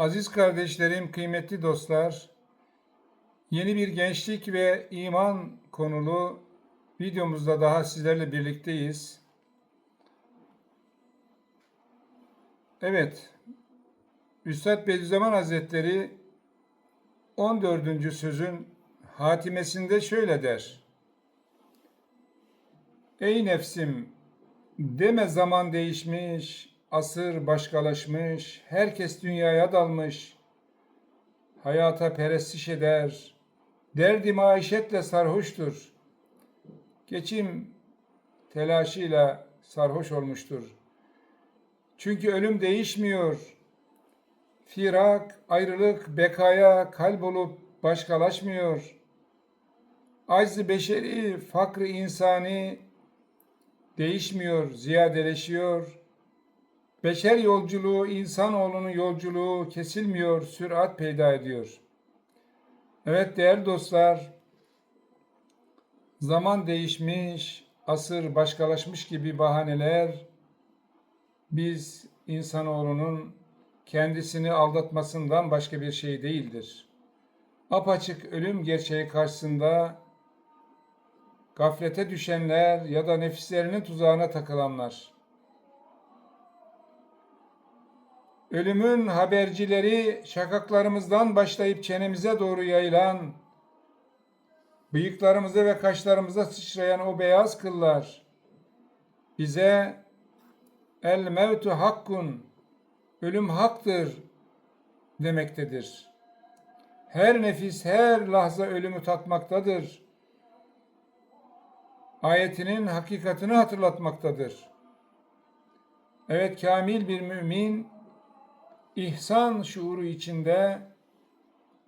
Aziz kardeşlerim, kıymetli dostlar, yeni bir gençlik ve iman konulu videomuzda daha sizlerle birlikteyiz. Evet, Üstad Bediüzzaman Hazretleri 14. sözün hatimesinde şöyle der. Ey nefsim, deme zaman değişmiş, asır başkalaşmış, herkes dünyaya dalmış, hayata perestiş eder, derdi maişetle sarhoştur, geçim telaşıyla sarhoş olmuştur. Çünkü ölüm değişmiyor, firak, ayrılık, bekaya kalp olup başkalaşmıyor. Acz beşeri, fakrı insani değişmiyor, ziyadeleşiyor. Beşer yolculuğu, insanoğlunun yolculuğu kesilmiyor, sürat peyda ediyor. Evet değerli dostlar, zaman değişmiş, asır başkalaşmış gibi bahaneler biz insanoğlunun kendisini aldatmasından başka bir şey değildir. Apaçık ölüm gerçeği karşısında gaflete düşenler ya da nefislerinin tuzağına takılanlar. Ölümün habercileri şakaklarımızdan başlayıp çenemize doğru yayılan, bıyıklarımıza ve kaşlarımıza sıçrayan o beyaz kıllar bize el mevtu hakkun, ölüm haktır demektedir. Her nefis her lahza ölümü tatmaktadır. Ayetinin hakikatini hatırlatmaktadır. Evet kamil bir mümin ihsan şuuru içinde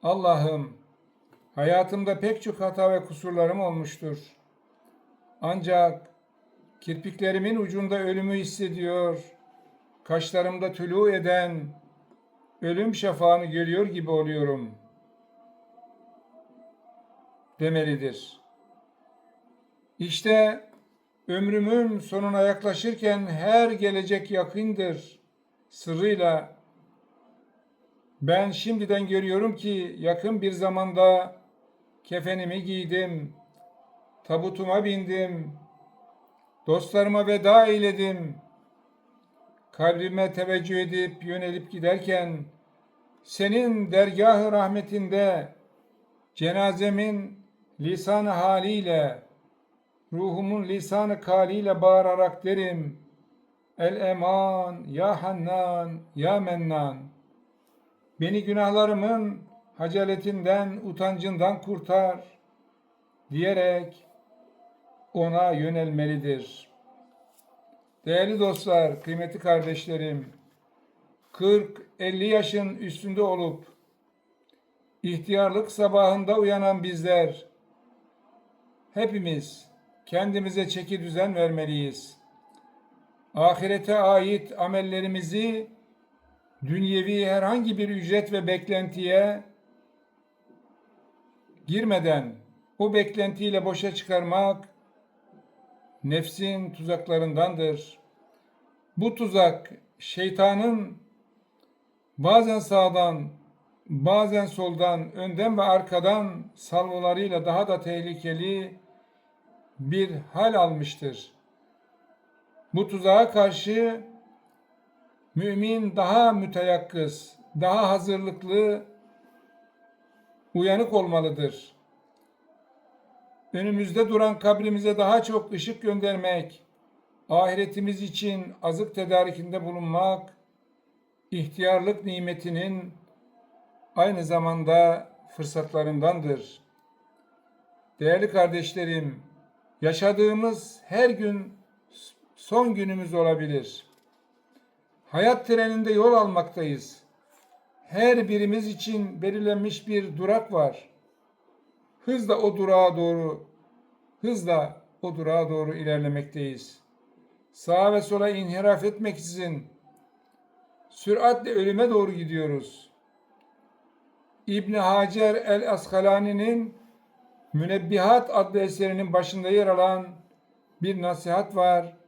Allah'ım hayatımda pek çok hata ve kusurlarım olmuştur. Ancak kirpiklerimin ucunda ölümü hissediyor, kaşlarımda tülü eden ölüm şafağını görüyor gibi oluyorum demelidir. İşte ömrümün sonuna yaklaşırken her gelecek yakındır sırrıyla ben şimdiden görüyorum ki yakın bir zamanda kefenimi giydim, tabutuma bindim, dostlarıma veda eyledim. Kabrime teveccüh edip yönelip giderken senin dergah-ı rahmetinde cenazemin lisan haliyle ruhumun lisanı kaliyle bağırarak derim. El eman ya hannan ya mennan. Beni günahlarımın hacaletinden, utancından kurtar diyerek ona yönelmelidir. Değerli dostlar, kıymetli kardeşlerim, 40-50 yaşın üstünde olup ihtiyarlık sabahında uyanan bizler hepimiz kendimize çeki düzen vermeliyiz. Ahirete ait amellerimizi dünyevi herhangi bir ücret ve beklentiye girmeden o beklentiyle boşa çıkarmak nefsin tuzaklarındandır. Bu tuzak şeytanın bazen sağdan, bazen soldan, önden ve arkadan salvolarıyla daha da tehlikeli bir hal almıştır. Bu tuzağa karşı mümin daha müteyakkız, daha hazırlıklı, uyanık olmalıdır. Önümüzde duran kabrimize daha çok ışık göndermek, ahiretimiz için azık tedarikinde bulunmak, ihtiyarlık nimetinin aynı zamanda fırsatlarındandır. Değerli kardeşlerim, yaşadığımız her gün son günümüz olabilir. Hayat treninde yol almaktayız. Her birimiz için belirlenmiş bir durak var. Hızla o durağa doğru, hızla o durağa doğru ilerlemekteyiz. Sağa ve sola inhiraf etmeksizin süratle ölüme doğru gidiyoruz. İbni Hacer el-Askalani'nin Münebbihat adlı eserinin başında yer alan bir nasihat var.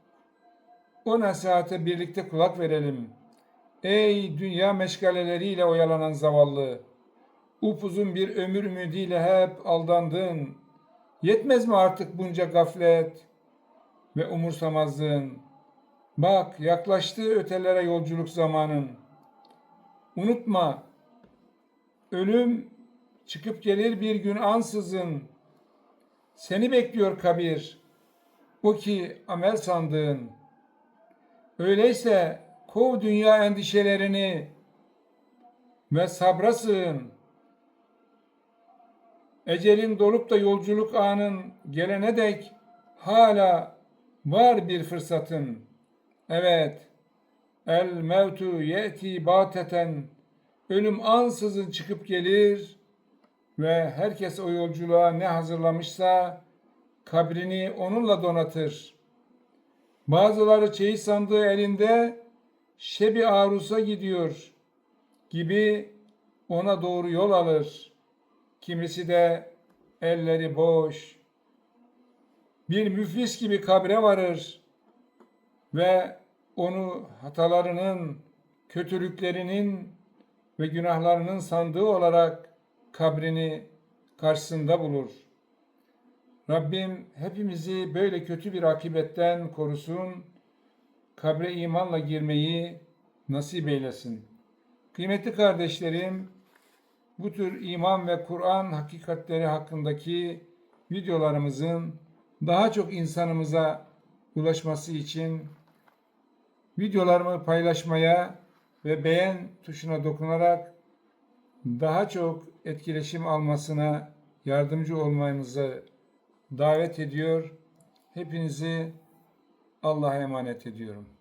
O nasihate birlikte kulak verelim. Ey dünya meşgaleleriyle oyalanan zavallı! Upuzun bir ömür ümidiyle hep aldandın. Yetmez mi artık bunca gaflet ve umursamazlığın? Bak yaklaştı ötelere yolculuk zamanın. Unutma, ölüm çıkıp gelir bir gün ansızın. Seni bekliyor kabir, o ki amel sandığın. Öyleyse kov dünya endişelerini ve sabra sığın. Ecelin dolup da yolculuk anın gelene dek hala var bir fırsatın. Evet, el mevtu yeti bateten, ölüm ansızın çıkıp gelir ve herkes o yolculuğa ne hazırlamışsa kabrini onunla donatır. Bazıları çeyiz sandığı elinde şebi arusa gidiyor gibi ona doğru yol alır. Kimisi de elleri boş, bir müflis gibi kabre varır ve onu hatalarının, kötülüklerinin ve günahlarının sandığı olarak kabrini karşısında bulur. Rabbim hepimizi böyle kötü bir akibetten korusun, kabre imanla girmeyi nasip eylesin. Kıymetli kardeşlerim, bu tür iman ve Kur'an hakikatleri hakkındaki videolarımızın daha çok insanımıza ulaşması için videolarımı paylaşmaya ve beğen tuşuna dokunarak daha çok etkileşim almasına yardımcı olmamızı davet ediyor. Hepinizi Allah'a emanet ediyorum.